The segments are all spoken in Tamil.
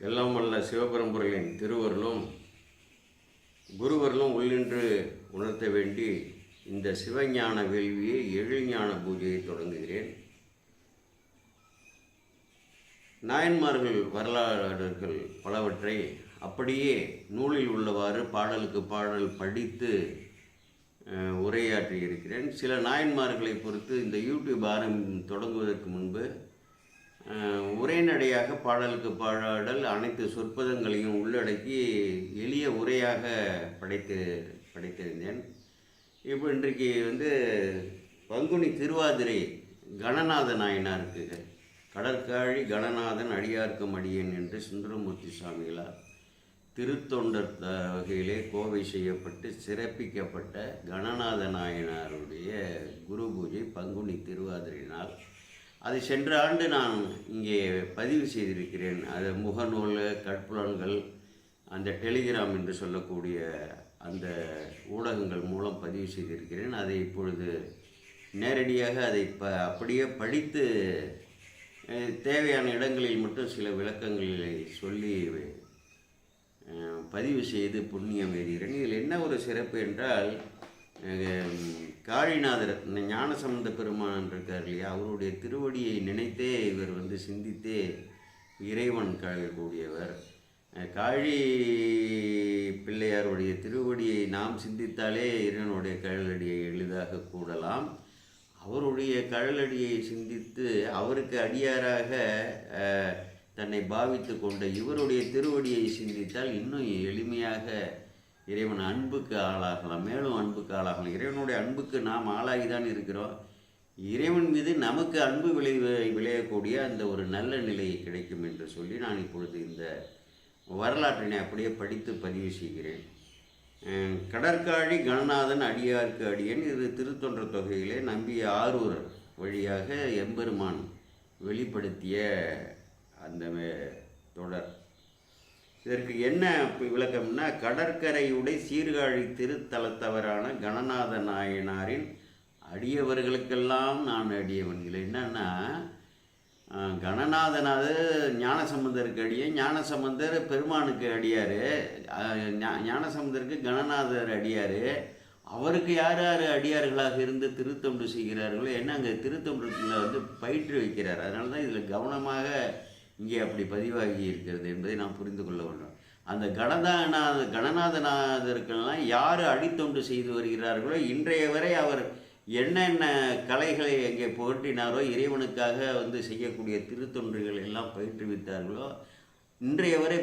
எல்லாம் வல்ல சிவபரம்பொருளின் திருவருளும் குருவருளும் உள்ளின்று உணர்த்த வேண்டி இந்த சிவஞான வேள்வியை எழில்ஞான பூஜையை தொடங்குகிறேன். நாயன்மார்கள் வரலாறுகள் பலவற்றை அப்படியே நூலில் உள்ளவாறு பாடலுக்கு பாடல் படித்து உரையாற்றி இருக்கிறேன் சில நாயன்மார்களை பொறுத்து இந்த யூடியூப் ஆரம்பம் தொடங்குவதற்கு முன்பு உரைநடையாக பாடலுக்கு பாடல் அனைத்து சொற்பதங்களையும் உள்ளடக்கி எளிய உரையாக படைத்து படைத்திருந்தேன். இப்போ இன்றைக்கு வந்து பங்குனி திருவாதிரை கணநாத நாயனாருக்கு கடற்காழி கணநாதன் அடியார்க்கும் அடியேன் என்று சுந்தரமூர்த்தி சுவாமிகளார் திருத்தொண்டர் வகையிலே கோவை செய்யப்பட்டு சிறப்பிக்கப்பட்ட கணநாத நாயனாருடைய குரு பூஜை பங்குனி திருவாதிரை நாள் அது சென்ற ஆண்டு நான் இங்கே பதிவு செய்திருக்கிறேன். அது முகநூல் கற்புலன்கள் அந்த டெலிகிராம் என்று சொல்லக்கூடிய அந்த ஊடகங்கள் மூலம் பதிவு செய்திருக்கிறேன். அதை இப்பொழுது நேரடியாக அதை ப அப்படியே படித்து தேவையான இடங்களில் மட்டும் சில விளக்கங்களை சொல்லி பதிவு செய்து புண்ணியம் எறிகிறேன். இதில் என்ன ஒரு சிறப்பு என்றால் காளிநாதர் காழிநாதர் இந்த ஞானசம்பந்த பெருமான் இருக்கார் இல்லையா? அவருடைய திருவடியை நினைத்தே இவர் வந்து சிந்தித்தே இறைவன் கழகக்கூடியவர் காழி பிள்ளையாருடைய திருவடியை நாம் சிந்தித்தாலே இறைவனுடைய கழலடியை எளிதாக கூடலாம். அவருடைய கழலடியை சிந்தித்து அவருக்கு அடியாராக தன்னை பாவித்து கொண்ட இவருடைய திருவடியை சிந்தித்தால் இன்னும் எளிமையாக இறைவன் அன்புக்கு ஆளாகலாம் மேலும் அன்புக்கு ஆளாகலாம். இறைவனுடைய அன்புக்கு நாம் ஆளாகி தான் இருக்கிறோம். இறைவன் மீது நமக்கு அன்பு விளைவு விளையக்கூடிய அந்த ஒரு நல்ல நிலை கிடைக்கும் என்று சொல்லி நான் இப்பொழுது இந்த வரலாற்றினை அப்படியே படித்து பதிவு செய்கிறேன். கடற்காழி கணநாதன் அடியார்க்கு அடியன் இது திருத்தொன்ற தொகையிலே நம்பிய ஆரூர் வழியாக எம்பெருமான் வெளிப்படுத்திய அந்த தொடர். இதற்கு என்ன விளக்கம்னா கடற்கரையுடை சீர்காழி திருத்தலத்தவரான கணநாத நாயனாரின் அடியவர்களுக்கெல்லாம் நான் அடியவன். இதில் என்னன்னா கணநாதனாவது ஞானசம்பந்தருக்கு அடியன் ஞானசம்பந்தர் பெருமானுக்கு அடியார். ஞானசம்பந்தருக்கு கணநாதர் அடியார். அவருக்கு யார் யார் அடியார்களாக இருந்து திருத்தொண்டு செய்கிறார்களோ என்ன அங்கே திருத்தொண்டுல வந்து பயிற்று வைக்கிறார். அதனால தான் இதில் கவனமாக இங்கே அப்படி பதிவாகி இருக்கிறது என்பதை நாம் புரிந்து கொள்ள வேண்டும். அந்த கணதாநாத கணநாதநாதருக்கெல்லாம் யார் அடித்தொண்டு செய்து வருகிறார்களோ இன்றைய வரை அவர் என்னென்ன கலைகளை எங்கே புகட்டினாரோ இறைவனுக்காக வந்து செய்யக்கூடிய திருத்தொன்றுகள் எல்லாம் பயிற்றுவித்தார்களோ இன்றைய வரை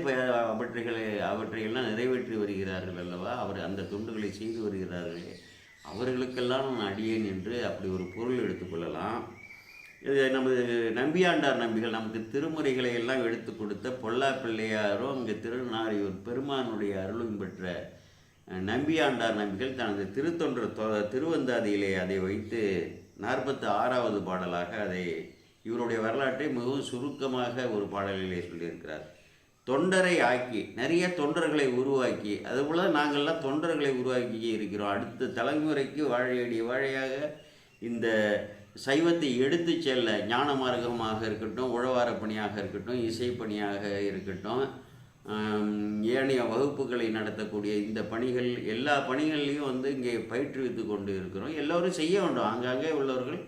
அவற்றைகளை அவற்றையெல்லாம் நிறைவேற்றி வருகிறார்கள் அல்லவா? அவர் அந்த தொண்டுகளை செய்து வருகிறார்களே. அவர்களுக்கெல்லாம் நான் அடியேன் என்று அப்படி ஒரு பொருள் எடுத்துக்கொள்ளலாம் நமது நம்பியாண்டார் நம்பிகள் நமக்கு திருமுறைகளை எல்லாம் எடுத்து கொடுத்த பொல்லா பிள்ளையாரும் அங்கே திருநாரியூர் பெருமானுடைய அருளும் பெற்ற நம்பியாண்டார் நம்பிகள் தனது திருத்தொன்ற தொ- திருவந்தாதியிலே அதை வைத்து நாற்பத்தி ஆறாவது பாடலாக அதை இவருடைய வரலாற்றை மிகவும் சுருக்கமாக ஒரு பாடலிலே சொல்லியிருக்கிறார். தொண்டரை ஆக்கி நிறைய தொண்டர்களை உருவாக்கி அதுபோல் நாங்கள்லாம் தொண்டர்களை உருவாக்கி இருக்கிறோம். அடுத்த தலைமுறைக்கு வாழையடி வாழையாக இந்த சைவத்தை எடுத்து செல்ல ஞான மார்க்கமாக இருக்கட்டும் உழவார பணியாக இருக்கட்டும் இசை பணியாக இருக்கட்டும் ஏனைய வகுப்புகளை நடத்தக்கூடிய இந்த பணிகள் எல்லா பணிகள்லையும் வந்து இங்கே பயிற்றுவித்து கொண்டு இருக்கிறோம். எல்லோரும் செய்ய வேண்டும். ஆங்காங்கே உள்ளவர்கள்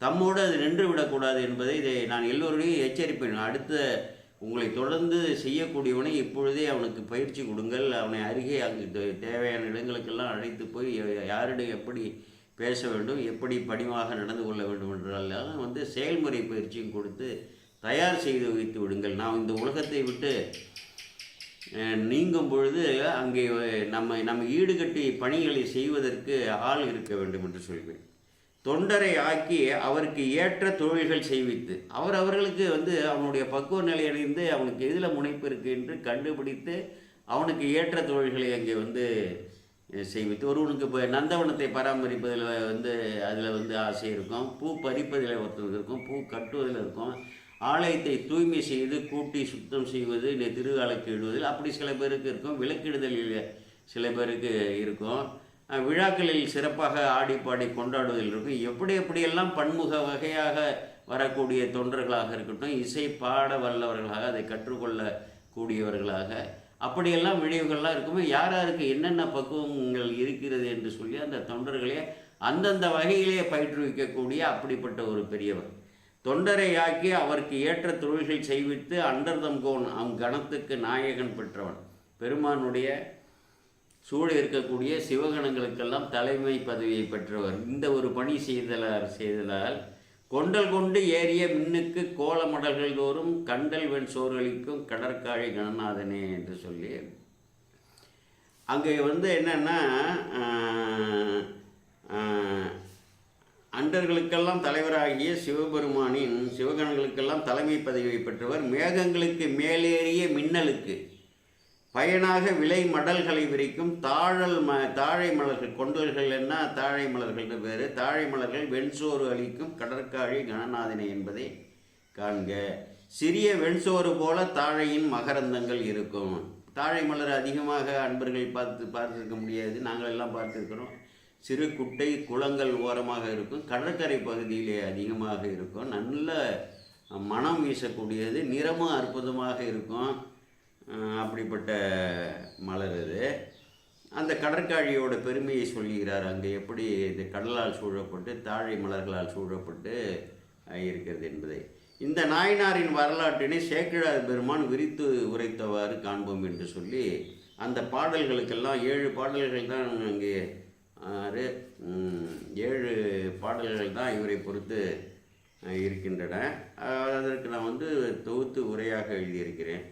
தம்மோடு அது நின்று விடக்கூடாது என்பதை இதை நான் எல்லோரையும் எச்சரிப்பேன். அடுத்த உங்களை தொடர்ந்து செய்யக்கூடியவனை இப்பொழுதே அவனுக்கு பயிற்சி கொடுங்கள். அவனை அருகே அங்கு தே- தேவையான இடங்களுக்கெல்லாம் அழைத்து போய் யாரிடம் எப்படி பேச வேண்டும் எப்படி பணிவாக நடந்து கொள்ள வேண்டும் என்றெல்லாம் வந்து செயல்முறை பயிற்சியும் கொடுத்து தயார் செய்து வைத்து விடுங்கள். நாம் இந்த உலகத்தை விட்டு நீங்கும் பொழுது அங்கே நம்ம நம்ம ஈடுகட்டி பணிகளை செய்வதற்கு ஆள் இருக்க வேண்டும் என்று சொல்வேன். தொண்டரை ஆக்கி அவருக்கு ஏற்ற தொழில்கள் செய்வித்து அவர் அவர்களுக்கு வந்து அவனுடைய பக்குவ நிலையடைந்து அவனுக்கு எதில் முனைப்பு இருக்கு என்று கண்டுபிடித்து அவனுக்கு ஏற்ற தொழில்களை அங்கே வந்து செய்வித்து ஒருவனுக்கு இப்போ நந்தவனத்தை பராமரிப்பதில் வந்து அதில் வந்து ஆசை இருக்கும். பூ பறிப்பதில் ஒருத்தனுக்கு இருக்கும். பூ கட்டுவதில் இருக்கும். ஆலயத்தை தூய்மை செய்து கூட்டி சுத்தம் செய்வது இந்த திருவிழாக்கு இடுவதில் அப்படி சில பேருக்கு இருக்கும். விளக்கிடுதலில் சில பேருக்கு இருக்கும். விழாக்களில் சிறப்பாக ஆடி பாடி கொண்டாடுவதில் இருக்கும். எப்படி எப்படியெல்லாம் பன்முக வகையாக வரக்கூடிய தொண்டர்களாக இருக்கட்டும் இசை பாட வல்லவர்களாக அதை கற்றுக்கொள்ளக்கூடியவர்களாக அப்படியெல்லாம் விளைவுகள்லாம் இருக்குமோ யார் யாருக்கு என்னென்ன பக்குவங்கள் இருக்கிறது என்று சொல்லி அந்த தொண்டர்களே அந்தந்த வகையிலே பயிற்றுவிக்கக்கூடிய அப்படிப்பட்ட ஒரு பெரியவர். தொண்டரை ஆக்கி அவருக்கு ஏற்ற தொழில்கள் செய்வித்து அண்டர்தம் கோன் அவன் கணத்துக்கு நாயகன் பெற்றவன். பெருமானுடைய சூழ இருக்கக்கூடிய சிவகணங்களுக்கெல்லாம் தலைமை பதவியை பெற்றவர். இந்த ஒரு பணி செய்தலார் செய்தலால் கொண்டல் கொண்டு ஏறிய மின்னுக்கு கோலமடல்கள் தோறும் கண்டல் வெண் சோறுகளிக்கும் கடற்காழி கணநாதனே என்று சொல்லி. அங்கே வந்து என்னென்னா அண்டர்களுக்கெல்லாம் தலைவராகிய சிவபெருமானின் சிவகணங்களுக்கெல்லாம் தலைமை பதவியை பெற்றவர். மேகங்களுக்கு மேலேறிய மின்னலுக்கு. பயனாக விலை மடல்களை விரிக்கும் தாழல் ம தாழை மலர்கள். கொண்டல்கள் என்ன? தாழை மலர்கள்னு பேர். தாழை மலர்கள் வெண்சோறு அளிக்கும் கடற்காழி கணநாதினை என்பதை காண்க. சிறிய வெண்சோறு போல தாழையின் மகரந்தங்கள் இருக்கும். தாழை மலர் அதிகமாக அன்பர்கள் பார்த்து பார்த்துருக்க முடியாது. நாங்கள் எல்லாம் பார்த்துருக்கிறோம். சிறு குட்டை குளங்கள் ஓரமாக இருக்கும். கடற்கரை பகுதியிலே அதிகமாக இருக்கும். நல்ல மனம் வீசக்கூடியது. நிறமும் அற்புதமாக இருக்கும். அப்படிப்பட்ட மலர் அது. அந்த கடற்காழியோட பெருமையை சொல்லுகிறார் அங்கே எப்படி இந்த கடலால் சூழப்பட்டு தாழை மலர்களால் சூழப்பட்டு இருக்கிறது என்பதை. இந்த நாயனாரின் வரலாற்றினை சேக்கிழார் பெருமான் விரித்து உரைத்தவாறு காண்போம் என்று சொல்லி அந்த பாடல்களுக்கெல்லாம் ஏழு பாடல்கள் தான் அங்கே ஆறு ஏழு பாடல்கள் தான் இவரை பொறுத்து இருக்கின்றன. அதற்கு நான் வந்து தொகுத்து உரையாக எழுதியிருக்கிறேன்.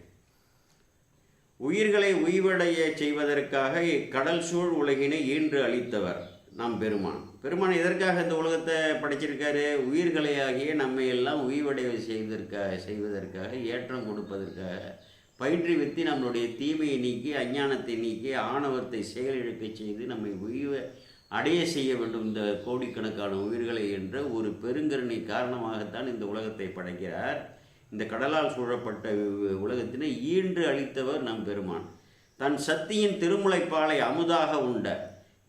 உயிர்களை உய்வடைய செய்வதற்காக இக்கடல் சூழ் உலகினை ஈன்று அளித்தவர் நம் பெருமான். பெருமான் எதற்காக இந்த உலகத்தை படைச்சிருக்காரு? உயிர்களை ஆகிய நம்மை எல்லாம் உய்வடைய செய்வதற்காக செய்வதற்காக ஏற்றம் கொடுப்பதற்காக பயிற்றுவித்து நம்மளுடைய தீமையை நீக்கி அஞ்ஞானத்தை நீக்கி ஆணவத்தை செயலிழக்கச் செய்து நம்மை உய்வ அடைய செய்ய வேண்டும் இந்த கோடிக்கணக்கான உயிர்களை என்ற ஒரு பெருங்கருணை காரணமாகத்தான் இந்த உலகத்தை படைக்கிறார். இந்த கடலால் சூழப்பட்ட உலகத்தினை ஈன்று அளித்தவர் நம் பெருமான். தன் சக்தியின் திருமுலைப்பாலை அமுதாக உண்ட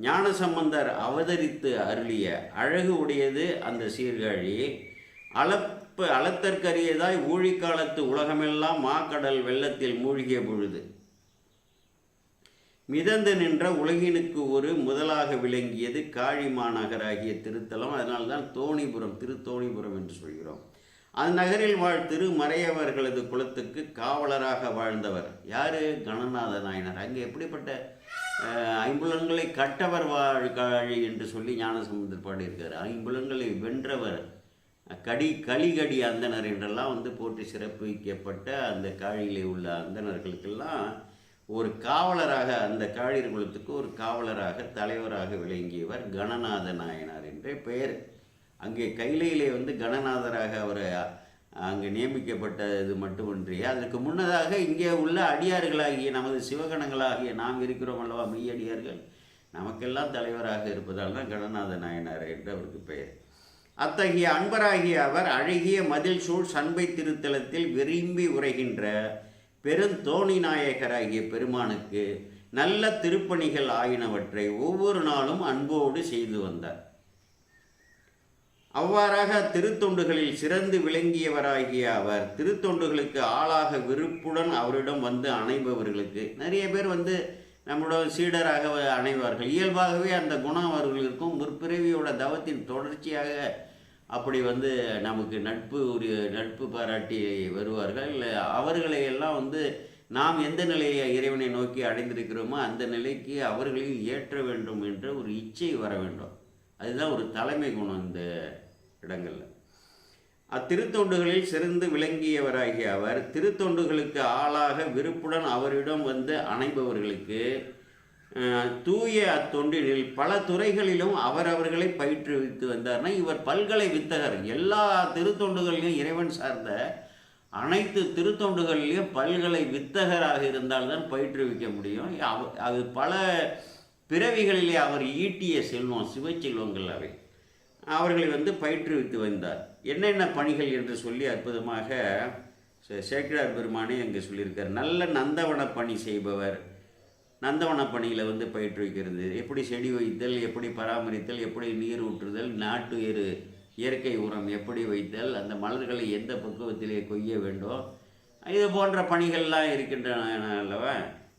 ஞானசம்பந்தர் அவதரித்து அருளிய அழகு உடையது அந்த சீர்காழி. அளப்பு அளத்தற்கரியதாய் ஊழிக்காலத்து உலகமெல்லாம் மாக்கடல் வெள்ளத்தில் மூழ்கிய பொழுது. மிதந்து நின்ற உலகினுக்கு ஒரு முதலாக விளங்கியது காழி மாநகராகிய திருத்தலம். அதனால்தான் தோணிபுரம் திருத்தோணிபுரம் என்று சொல்கிறோம். அந்நகரில் வாழ் திருமறையவர்களது குலத்துக்கு காவலராக வாழ்ந்தவர். யாரு? கணநாத நாயனார் அங்கே எப்படிப்பட்ட ஐம்புலங்களை ஐம்புலன்களை கட்டவர் வாழ்காழி என்று சொல்லி ஞானசம்பந்தர் பாடியிருக்கார் ஐம்புலன்களை வென்றவர் கடி கலிகடி அந்தனர் என்றெல்லாம் வந்து போற்றி சிறப்பிக்கப்பட்ட அந்த காழியிலே உள்ள அந்தனர்களுக்கெல்லாம் ஒரு காவலராக அந்த காழியர் குலத்துக்கு ஒரு காவலராக தலைவராக விளங்கியவர் கணநாத நாயனார் என்ற பெயர் அங்கே கைலையிலே வந்து கணநாதராக அவர் அங்கே நியமிக்கப்பட்டது மட்டுமின்றி அதற்கு முன்னதாக இங்கே உள்ள அடியார்களாகிய நமது சிவகணங்களாகிய நாம் இருக்கிறோம் அல்லவா மெய்யடியார்கள் நமக்கெல்லாம் தலைவராக இருப்பதால் தான் கணநாத நாயனார் என்று அவருக்கு பெயர். அத்தகைய அன்பராகிய அவர் அழகிய மதில் சூழ் சண்பை திருத்தலத்தில் விரும்பி உரைகின்ற பெருந்தோணி நாயகராகிய பெருமானுக்கு நல்ல திருப்பணிகள் ஆயினவற்றை ஒவ்வொரு நாளும் அன்போடு செய்து வந்தார். அவ்வாறாக திருத்தொண்டுகளில் சிறந்து விளங்கியவராகிய அவர் திருத்தொண்டுகளுக்கு ஆளாக விருப்புடன் அவரிடம் வந்து அணைபவர்களுக்கு நிறைய பேர் வந்து நம்மளோட சீடராக அணைவார்கள். இயல்பாகவே அந்த குணம் அவர்களுக்கும் முற்பிறவியோட தவத்தின் தொடர்ச்சியாக அப்படி வந்து நமக்கு நட்பு ஒரு நட்பு பாராட்டி வருவார்கள். அவர்களை எல்லாம் வந்து நாம் எந்த நிலையை இறைவனை நோக்கி அடைந்திருக்கிறோமோ அந்த நிலைக்கு அவர்களையும் ஏற்ற வேண்டும் என்ற ஒரு இச்சை வர வேண்டும். அதுதான் ஒரு தலைமை குணம் இந்த இடங்களில். அத்திருத்தொண்டுகளில் சிறந்து விளங்கியவராகிய அவர் திருத்தொண்டுகளுக்கு ஆளாக விருப்புடன் அவரிடம் வந்து அணைபவர்களுக்கு தூய அத்தொண்டினில் பல துறைகளிலும் அவரவர்களை பயிற்றுவித்து வந்தார்னா இவர் பல்கலை வித்தகர். எல்லா திருத்தொண்டுகளிலும் இறைவன் சார்ந்த அனைத்து திருத்தொண்டுகளிலும் பல்கலை வித்தகராக இருந்தால்தான் பயிற்றுவிக்க முடியும். அவ- அது பல பிறவிகளிலே அவர் ஈட்டிய செல்வம் சிவச்செல்வங்கள் அவை. அவர்களை வந்து பயிற்றுவித்து வந்தார். என்னென்ன பணிகள் என்று சொல்லி அற்புதமாக சேக்கிரார் பெருமானே அங்கே சொல்லியிருக்கார். நல்ல நந்தவன பணி செய்பவர். நந்தவன பணியில் வந்து பயிற்றுவிக்கிறது. எப்படி செடி வைத்தல் எப்படி பராமரித்தல் எப்படி நீர் ஊற்றுதல் நாட்டு எரு இயற்கை உரம் எப்படி வைத்தல் அந்த மலர்களை எந்த பக்குவத்திலே கொய்ய வேண்டும் இது போன்ற பணிகள்லாம் இருக்கின்றன அல்லவா?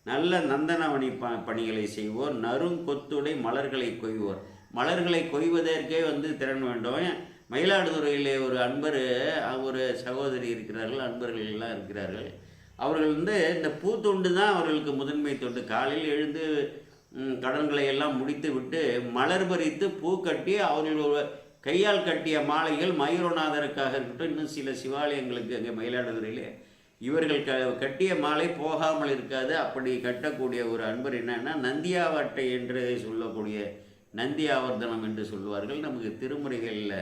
நல்ல நந்தனவணி ப பணிகளை செய்வோர் நறுங்கொத்துடை மலர்களை கொய்வோர். மலர்களை கொய்வதற்கே வந்து திறன் வேண்டும். மயிலாடுதுறையிலே ஒரு அன்பர் ஒரு சகோதரி இருக்கிறார்கள் அன்பர்கள் எல்லாம் இருக்கிறார்கள். அவர்கள் வந்து இந்த பூத்தொண்டு தான் அவர்களுக்கு முதன்மை தொண்டு. காலையில் எழுந்து கடன்களை எல்லாம் முடித்து விட்டு மலர் பறித்து பூ கட்டி அவர்கள் கையால் கட்டிய மாலைகள் மயூரநாதருக்காக இருக்கட்டும். இன்னும் சில சிவாலயங்களுக்கு அங்கே மயிலாடுதுறையிலே இவர்கள் க கட்டிய மாலை போகாமல் இருக்காது. அப்படி கட்டக்கூடிய ஒரு அன்பர் என்னன்னா நந்தியாவட்டை என்று சொல்லக்கூடிய நந்தி ஆவர்த்தனம் என்று சொல்லுவார்கள். நமக்கு திருமுறைகளில்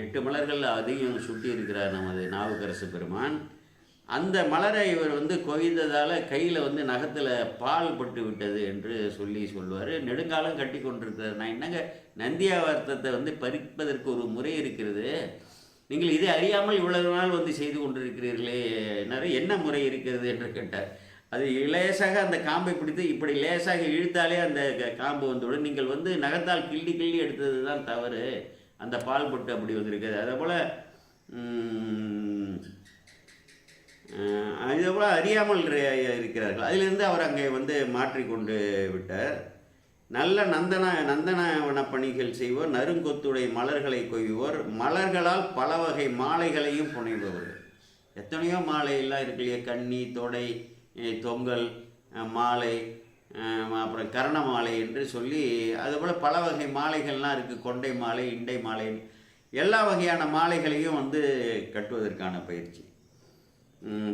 எட்டு மலர்கள் அதையும் சுட்டி இருக்கிறார் நமது நாவுக்கரசு பெருமான். அந்த மலரை இவர் வந்து கொய்ந்ததால் கையில் வந்து நகத்தில் பால் பட்டு விட்டது என்று சொல்லி சொல்லுவார். நெடுங்காலம் கட்டி கொண்டிருக்கிறார். நான் என்னங்க நந்தியாவர்த்தத்தை வந்து பறிப்பதற்கு ஒரு முறை இருக்கிறது? நீங்கள் இதை அறியாமல் இவ்வளவு நாள் வந்து செய்து கொண்டிருக்கிறீர்களே சொன்னார் என்ன முறை இருக்கிறது? என்று கேட்டார். அது லேசாக அந்த காம்பை பிடித்து இப்படி லேசாக இழுத்தாலே அந்த க- காம்பு வந்துவிடும் நீங்கள் வந்து நகத்தால் கிள்ளி கிள்ளி எடுத்தது தான் தவறு. அந்த பால் பொட்டு அப்படி வந்திருக்குது அதே போல் அதே போல் அறியாமல் இருக்கிறார்கள். அதிலிருந்து அவர் அங்கே வந்து மாற்றிக்கொண்டு விட்டார். நல்ல நந்தன நந்தனவன பணிகள் செய்வோர் நறுங்கொத்துடைய மலர்களை கொய்வோர். மலர்களால் பல வகை மாலைகளையும் புனைபவர்கள் எத்தனையோ மாலையெல்லாம் இருக்கு இல்லையா? கன்னி தொடை தொங்கல் மாலை அப்புறம் கரண மாலை என்று சொல்லி அதுபோல் பல வகை மாலைகள்லாம் இருக்குது கொண்டை மாலை இண்டை மாலை எல்லா வகையான மாலைகளையும் வந்து கட்டுவதற்கான பயிற்சி.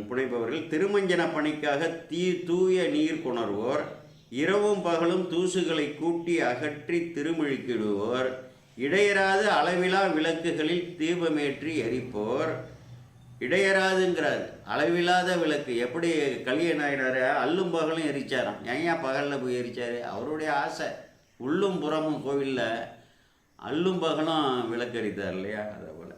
புனைப்பவர்கள் திருமஞ்சன பணிக்காக தீ தூய நீர் கொணர்வோர் இரவும் பகலும் தூசுகளை கூட்டி அகற்றி திருமுழுக்கிடுவோர் இடையராது அளவிலா விளக்குகளில் தீபமேற்றி எரிப்போர் இடையராதுங்கிறாரு அளவில்லாத விளக்கு. எப்படி கலிய நாயினார் அல்லும் பகலும் எரிச்சாராம். ஏன் ஏன் பகலில் போய் எரிச்சாரு? அவருடைய ஆசை. உள்ளும் புறமும் கோவிலில் அல்லும் பகலும் விளக்கு எரித்தார் இல்லையா? அதை போல்.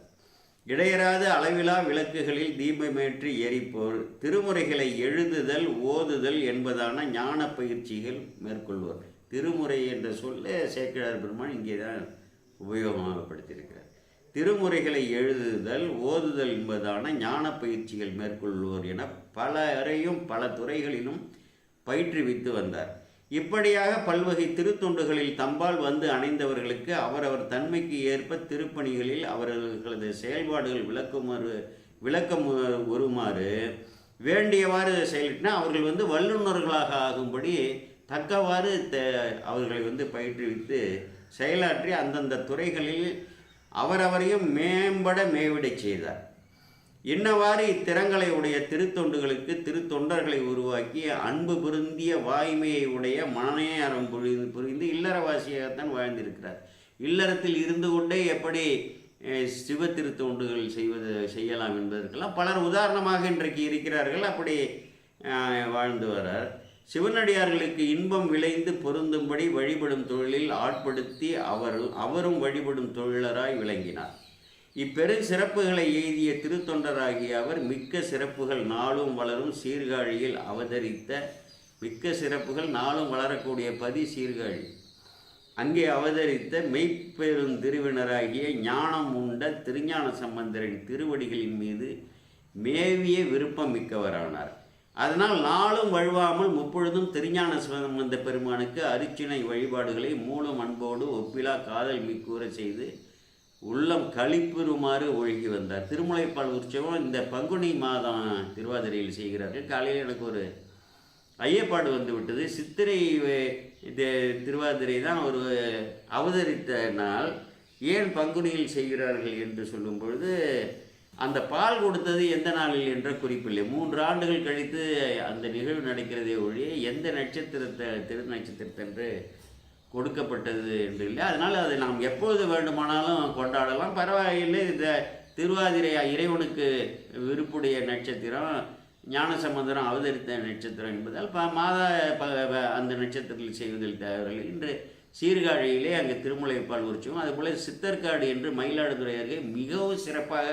இடையராத அளவிலா விளக்குகளில் தீபமேற்றி எரிப்போர். திருமுறைகளை எழுதுதல் ஓதுதல் என்பதான ஞான பயிற்சிகள் மேற்கொள்வோர். திருமுறை என்ற சொல்ல சேக்கிழார் பெருமான் இங்கே தான் உபயோகமாகப்படுத்தியிருக்கிறார். திருமுறைகளை எழுதுதல் ஓதுதல் என்பதான ஞான பயிற்சிகள் மேற்கொள்வோர் என பலரையும் பல துறைகளிலும் பயிற்றுவித்து வந்தார். இப்படியாக பல்வகை திருத்தொண்டுகளில் தம்பால் வந்து அணைந்தவர்களுக்கு அவரவர் தன்மைக்கு ஏற்ப திருப்பணிகளில் அவர்களது செயல்பாடுகள் விளக்குமாறு விளக்கம் வருமாறு வேண்டியவாறு செயலிட்டினா. அவர்கள் வந்து வல்லுநர்களாக ஆகும்படி தக்கவாறு த அவர்களை வந்து பயிற்றுவித்து செயலாற்றி அந்தந்த துறைகளில் அவரவரையும் மேம்பட மேவிடச் செய்தார். இன்னவாறு இத்திறங்களை உடைய திருத்தொண்டுகளுக்கு திருத்தொண்டர்களை உருவாக்கி அன்பு பொருந்திய வாய்மையை உடைய மனநேரம் புரிந்து புரிந்து இல்லறவாசியாகத்தான் வாழ்ந்திருக்கிறார். இல்லறத்தில் இருந்து கொண்டே எப்படி சிவ திருத்தொண்டுகள் செய்வது செய்யலாம் என்பதற்கெல்லாம் பலர் உதாரணமாக இன்றைக்கு இருக்கிறார்கள். அப்படி வாழ்ந்து வரார். சிவனடியார்களுக்கு இன்பம் விளைந்து பொருந்தும்படி வழிபடும் தொழிலில் ஆட்படுத்தி அவர் அவரும் வழிபடும் தொழிலராய் விளங்கினார். இப்பெரும் சிறப்புகளை எய்திய திருத்தொண்டராகிய அவர் மிக்க சிறப்புகள் நாளும் வளரும் சீர்காழியில் அவதரித்த மிக்க சிறப்புகள் நாளும் வளரக்கூடிய பதி சீர்காழி. அங்கே அவதரித்த மெய்ப்பெரும் திருவினராகிய ஞானம் உண்ட திருஞான சம்பந்தரின் திருவடிகளின் மீது மேவிய விருப்பம் மிக்கவரானார். அதனால் நாளும் வழுவாமல் முப்பொழுதும் திருஞான சிவந்த பெருமானுக்கு அரிச்சினை வழிபாடுகளை மூலம் அன்போடு ஒப்பிலா காதல் மிக்கூற செய்து உள்ளம் களிப்புறுமாறு ஒழுகி வந்தார். திருமுலைப்பால் உற்சவம் இந்த பங்குனி மாதம் திருவாதிரையில் செய்கிறார்கள். காலையில் எனக்கு ஒரு ஐயப்பாடு வந்து விட்டது. சித்திரை இது திருவாதிரை தான் ஒரு அவதரித்த நாள். ஏன் பங்குனியில் செய்கிறார்கள் என்று சொல்லும் பொழுது அந்த பால் கொடுத்தது எந்த நாளில் என்ற குறிப்பில்லை. மூன்று ஆண்டுகள் கழித்து அந்த நிகழ்வு நடக்கிறதே ஒழிய எந்த நட்சத்திரத்தை திரு நட்சத்திரத்தன்று கொடுக்கப்பட்டது என்று இல்லை. அதனால் அதை நாம் எப்பொழுது வேண்டுமானாலும் கொண்டாடலாம். பரவாயில்லை. இந்த திருவாதிரை இறைவனுக்கு விருப்புடைய நட்சத்திரம் ஞானசம்பந்தரம் அவதரித்த நட்சத்திரம் என்பதால் ப மாதா ப அந்த நட்சத்திரத்தில் செய்வதில் தேவையில்லை இன்று சீர்காழியிலே அங்கே திருமுலைப்பால் உற்சவம் அதுபோல் சித்தர்காடு என்று மயிலாடுதுறை அருகே மிகவும் சிறப்பாக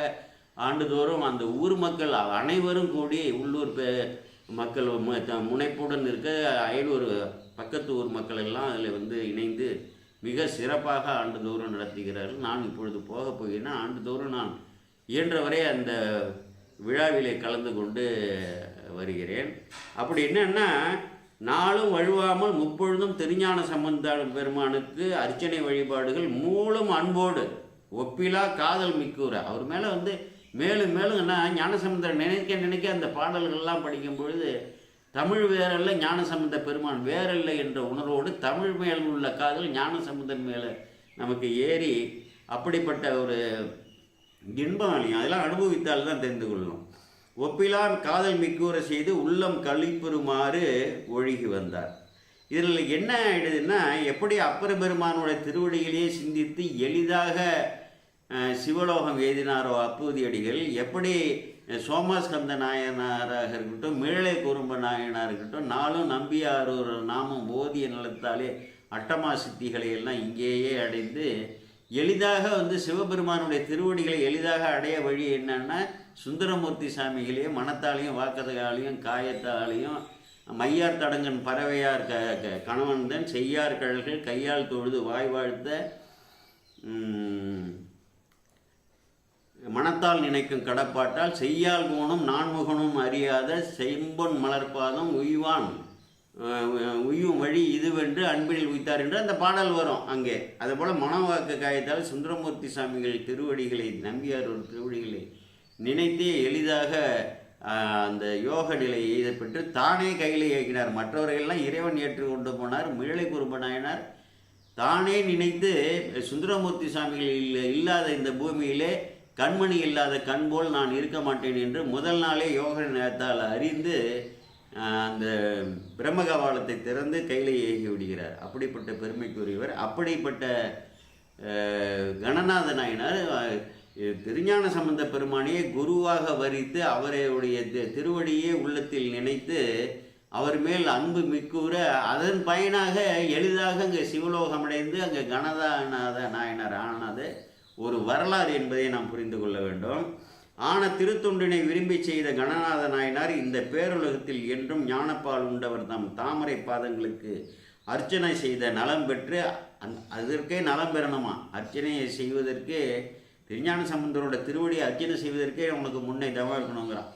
ஆண்டுதோறும் அந்த ஊர் மக்கள் அனைவரும் கூடி உள்ளூர் பெ மக்கள் மு- த- முனைப்புடன் இருக்க அயலூர் பக்கத்து ஊர் மக்கள் எல்லாம் அதில் வந்து இணைந்து மிக சிறப்பாக ஆண்டுதோறும் நடத்துகிறார்கள். நான் இப்பொழுது போக போகிறேன் ஆண்டுதோறும் நான் இயன்றவரை அந்த விழாவிலே கலந்து கொண்டு வருகிறேன். அப்படி என்னென்னா நாளும் வழுவாமல் முப்பொழுதும் திருஞான சம்பந்த பெருமானுக்கு அர்ச்சனை வழிபாடுகள் மூலம் அன்போடு ஒப்பிலா காதல் மிக்கூற. அவர் மேலே வந்து மேலும் மேலும் என்ன ஞானசம்பந்தர் நினைக்க நினைக்க அந்த பாடல்கள்லாம் படிக்கும் பொழுது தமிழ் வேறல்ல ஞானசம்பந்த பெருமான் வேறல்ல என்ற உணர்வோடு தமிழ் மேல் உள்ள காதல் ஞானசம்பந்தன் மேலே நமக்கு ஏறி அப்படிப்பட்ட ஒரு இன்பம் அழியும் அதெல்லாம் அனுபவித்தால் தான் தெரிந்து கொள்ளணும் ஒப்பிலான் காதல் மிக்கூற செய்து உள்ளம் கழிப்புறுமாறு ஒழுகி வந்தார். இதில் என்ன ஆயிடுதுன்னா எப்படி அப்பர பெருமானோட திருவடிகளையே சிந்தித்து எளிதாக சிவலோகம் எழுதினாரோ அப்பூதியடிகள் எப்படி சோமாஸ்கந்த நாயனாராக இருக்கட்டும் மேலே குறும்ப நாயனாக இருக்கட்டும் நாளும் நம்பியாரூர் நாமும் நாமம் ஓதிய நிலத்தாலே அட்டமா சித்திகளை எல்லாம் இங்கேயே அடைந்து எளிதாக வந்து சிவபெருமானுடைய திருவடிகளை எளிதாக அடைய வழி என்னன்னா சுந்தரமூர்த்தி சாமிகளையும் மனத்தாலையும் வாக்கதையாலையும் காயத்தாலையும் மையார் தடங்கன் பறவையார் க கணவன்தன் செய்யார் கழல்கள் கையால் தொழுது வாய் வாழ்த்த மனத்தால் நினைக்கும் கடப்பாட்டால் செய்யால் கோணும் நான்முகனும் அறியாத செம்பொன் மலர்பாதம் உய்வான். உய்யும் வழி இதுவென்று அன்பினில் உய்த்தார் என்று அந்த பாடல் வரும் அங்கே. அதுபோல் மனவாக்கு காயத்தால் சுந்தரமூர்த்தி சாமிகள் திருவடிகளை நம்பியார் ஒரு திருவடிகளை நினைத்தே எளிதாக அந்த யோக நிலையை இதை பெற்று தானே கையில் இயக்கினார். மற்றவர்களெல்லாம் இறைவன் ஏற்று கொண்டு போனார். மிழலை குருபநாயனார் தானே நினைத்து சுந்தரமூர்த்தி சாமிகள் இல்லாத இந்த பூமியிலே கண்மணி இல்லாத கண் போல் நான் இருக்க மாட்டேன் என்று முதல் நாளே யோக நேரத்தால் அறிந்து அந்த பிரம்மகபாலத்தை திறந்து கையில் ஏகி விடுகிறார். அப்படிப்பட்ட பெருமைக்குரியவர். அப்படிப்பட்ட கணநாத நாயனார் திருஞான சம்பந்த பெருமானையே குருவாக வரித்து அவருடைய தி- திருவடியே உள்ளத்தில் நினைத்து அவர் மேல் அன்பு மிக்கூற அதன் பயனாக எளிதாக அங்கே சிவலோகமடைந்து அங்கே கணதாநாத நாயனார் ஆனது ஒரு வரலாறு என்பதை நாம் புரிந்து கொள்ள வேண்டும். ஆன திருத்தொண்டினை விரும்பி செய்த கணநாத நாயனார் இந்த பேருலகத்தில் என்றும் ஞானப்பால் உண்டவர் தம் தாமரை பாதங்களுக்கு அர்ச்சனை செய்த நலம் பெற்று அந் அதற்கே நலம் பெறணுமா? அர்ச்சனையை செய்வதற்கு திருஞான சம்பந்தரோட திருவடியை அர்ச்சனை செய்வதற்கே உனக்கு முன்னே தவம் இருக்கணுங்கிறான்.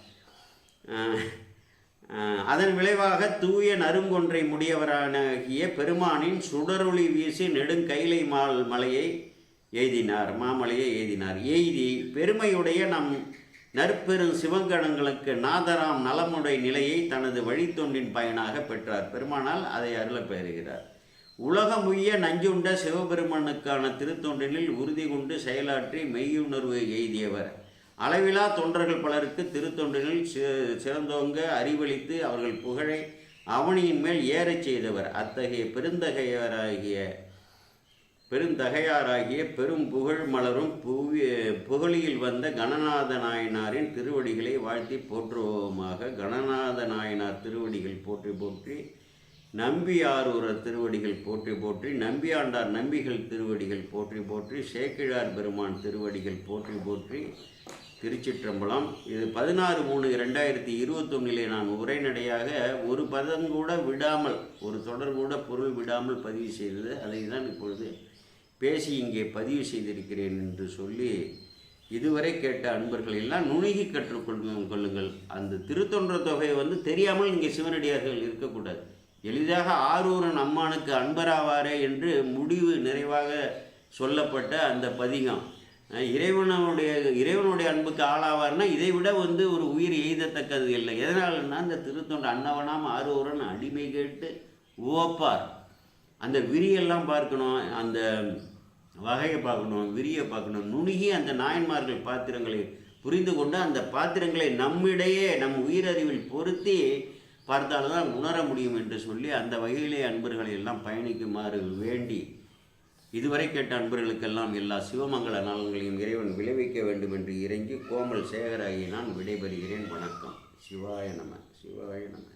அதன் விளைவாக தூய நறுங்கொன்றை முடியவரானாகிய பெருமானின் சுடரொளி வீசி நெடுங்கைலை மால் மலையை எய்தினார் மாமலையை எய்தினார் எய்தி பெருமையுடைய நம் நற்பெரும் சிவங்கணங்களுக்கு நாதராம் நலமுடைய நிலையை தனது வழித்தொண்டின் பயனாக பெற்றார். பெருமானால் அதை அருளப் பெறுகிறார். உலகமுய்ய நஞ்சுண்ட சிவபெருமானுக்கான திருத்தொண்டினில் உறுதி கொண்டு செயலாற்றி மெய்யுணர்வு எய்தியவர் அளவிலா தொண்டர்கள் பலருக்கு திருத்தொண்டினில் சிறந்தோங்க அறிவளித்து அவர்கள் புகழை அவனியின் மேல் ஏறச் செய்தவர். அத்தகைய பெருந்தகையராகிய பெருந்தகையாராகிய பெரும் புகழ் மலரும் புவி புகழியில் வந்த கணநாத நாயனாரின் திருவடிகளை வாழ்த்தி போற்றுவோமாக. கணநாத நாயனார் திருவடிகள் போற்றி போற்றி. நம்பியாரூரர் திருவடிகள் போற்றி போற்றி. நம்பியாண்டார் நம்பிகள் திருவடிகள் போற்றி போற்றி. சேக்கிழார் பெருமான் திருவடிகள் போற்றி போற்றி. திருச்சிற்றம்பலம். இது பதினாறு மூணு ரெண்டாயிரத்தி இருபத்தொன்னிலே நான் உரைநடையாக ஒரு பதம் கூட விடாமல் ஒரு தொடர் கூட பொருள் விடாமல் பதிவு செய்தது. அதை தான் இப்பொழுது பேசி இங்கே பதிவு செய்திருக்கிறேன் என்று சொல்லி இதுவரை கேட்ட அன்பர்கள் எல்லாம் நுணுகி கற்றுக்கொள்ளும் கொள்ளுங்கள். அந்த திருத்தொன்ற தொகை வந்து தெரியாமல் இங்கே சிவனடியார்கள் இருக்கக்கூடாது. எளிதாக ஆரூரன் அம்மானுக்கு அன்பராவாரே என்று முடிவு நிறைவாக சொல்லப்பட்ட அந்த பதிகம். இறைவனுடைய இறைவனுடைய அன்புக்கு ஆளாவார்னா இதை விட வந்து ஒரு உயிர் எய்தத்தக்கது இல்லை. எதனாலன்னா அந்த திருத்தொண்ட அன்னவனாம் ஆரூரன் அடிமை கேட்டு உவப்பார். அந்த விரியெல்லாம் பார்க்கணும் அந்த வகையை பார்க்கணும் விரியை பார்க்கணும் நுணுகி அந்த நாயன்மார்கள் பாத்திரங்களை புரிந்து கொண்டு அந்த பாத்திரங்களை நம்மிடையே நம் உயிரறிவில் பொருத்தி பார்த்தால்தான் உணர முடியும் என்று சொல்லி அந்த வகையிலே அன்பர்களை எல்லாம் பயணிக்குமாறு வேண்டி இதுவரை கேட்ட அன்பர்களுக்கெல்லாம் எல்லா சிவமங்கள நலன்களையும் இறைவன் விளைவிக்க வேண்டும் என்று இறங்கி கோமல் சேகராகி நான் விடைபெறுகிறேன். வணக்கம். சிவாய நம. சிவாய நம.